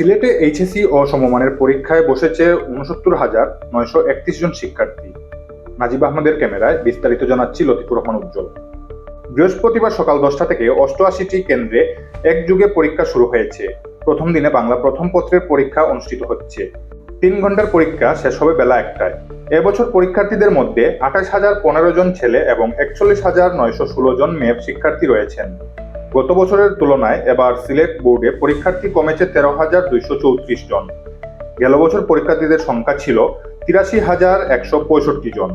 সিলেটে এইচএসসি ও সমমানের পরীক্ষায় বসেছে উনসত্তর হাজার নয়শো একত্রিশ জন শিক্ষার্থী। নাজিব আহমদের ক্যামেরায় বিস্তারিত জানাচ্ছি লতিফুর রহমান উজ্জ্বল। বৃহস্পতিবার সকাল দশটা থেকে অষ্টআশিটি কেন্দ্রে এক যুগে পরীক্ষা শুরু হয়েছে। প্রথম দিনে বাংলা প্রথম পত্রের পরীক্ষা অনুষ্ঠিত হচ্ছে। তিন ঘণ্টার পরীক্ষা শেষ হবে বেলা একটায়। এবছর পরীক্ষার্থীদের মধ্যে আঠাশ হাজার পনেরো জন ছেলে এবং একচল্লিশ হাজার নয়শো ষোলো জন মেয়ে শিক্ষার্থী রয়েছেন। গত বছরের তুলনায় এবার সিলেট বোর্ডে পরীক্ষার্থী কমেছে তেরো হাজার দুইশো চৌত্রিশ জন। গেল বছর পরীক্ষার্থীদের সংখ্যা ছিল তিরাশি হাজার একশো পঁয়ষট্টি জন।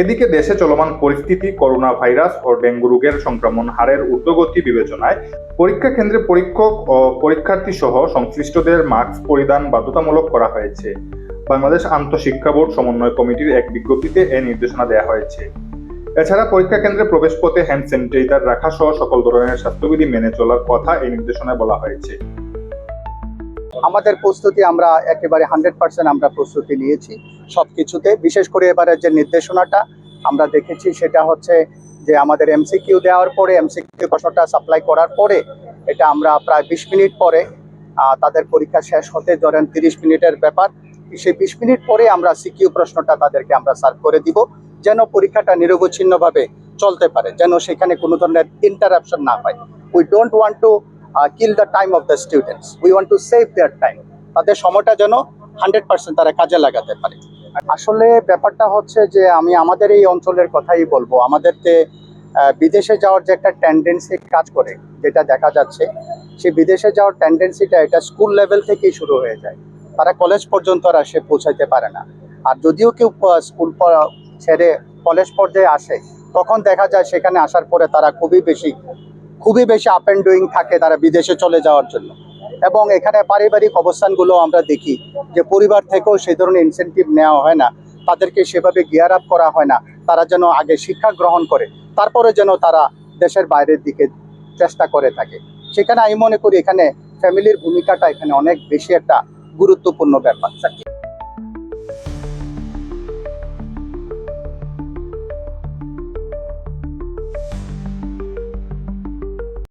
এদিকে দেশে চলমান পরিস্থিতি করোনা ভাইরাস ও ডেঙ্গু রোগের সংক্রমণ হারের ঊর্ধ্বগতি বিবেচনায় পরীক্ষা কেন্দ্রে পরীক্ষক ও পরীক্ষার্থী সহ সংশ্লিষ্টদের মাস্ক পরিধান বাধ্যতামূলক করা হয়েছে। বাংলাদেশ আন্তঃশিক্ষা বোর্ড সমন্বয় কমিটির এক বিজ্ঞপ্তিতে এ নির্দেশনা দেওয়া হয়েছে। এছাড়া পরীক্ষা কেন্দ্রে প্রবেশ পথে হ্যান্ড স্যানিটাইজার রাখা সহ সকল ধরনের স্বাস্থ্যবিধি মেনে চলার কথা এই নির্দেশনায় বলা হয়েছে। আমাদের প্রস্তুতি আমরা একেবারে হান্ড্রেড পার্সেন্ট আমরা প্রস্তুতি নিয়েছি সব কিছুতে বিশেষ করে এবারের যে নির্দেশনাটা আমরা দেখেছি সেটা হচ্ছে যে আমাদের এমসিকিউ দেওয়ার পরে এমসিকিউ প্রশ্নটা সাপ্লাই করার পরে, এটা আমরা প্রায় বিশ মিনিট পরে তাদের পরীক্ষা শেষ হতে ধরেন তিরিশ মিনিটের ব্যাপার। সেই বিশ মিনিট পরে আমরা সিকিউ প্রশ্নটা তাদেরকে আমরা সার্ভ করে দিব। যেন পরীক্ষাটা নিরবচ্ছিন্নভাবে চলতে পারে, যেন সেখানে কোনো ধরনের ইন্টারাপশন না হয়। We don't want to kill the time of the students we want to save their time তাদের সময়টা যেন হান্ড্রেড পার্সেন্ট তারা কাজে লাগাতে পারে। আসলে ব্যাপারটা হচ্ছে যে আমি আমাদের এই অঞ্চলের কথাই বলব। আমাদেরকে বিদেশে যাওয়ার যে একটা টেন্ডেন্সি কাজ করে, যেটা দেখা যাচ্ছে সেই বিদেশে যাওয়ার টেন্ডেন্সিটা এটা স্কুল লেভেল থেকেই শুরু হয়ে যায়। তারা কলেজ পর্যন্ত আর সে পৌঁছাইতে পারে না। আর যদিও কেউ স্কুল ছেড়ে কলেজ পর্যায়ে আসে, তখন দেখা যায় সেখানে আসার পরে তারা খুবই বেশি খুবই বেশি আপ অ্যান্ড ডুইং থাকে তারা বিদেশে চলে যাওয়ার জন্য। এবং এখানে পারিবারিক অবস্থানগুলো আমরা দেখি যে পরিবার থেকেও সেই ধরনের ইনসেন্টিভ নেওয়া হয় না, তাদেরকে সেভাবে গিয়ার আপ করা হয় না, তারা যেন আগে শিক্ষা গ্রহণ করে, তারপরে যেন তারা দেশের বাইরের দিকে চেষ্টা করে থাকে। সেখানে আমি মনে করি এখানে ফ্যামিলির ভূমিকাটা এখানে অনেক বেশি একটা গুরুত্বপূর্ণ ব্যাপার।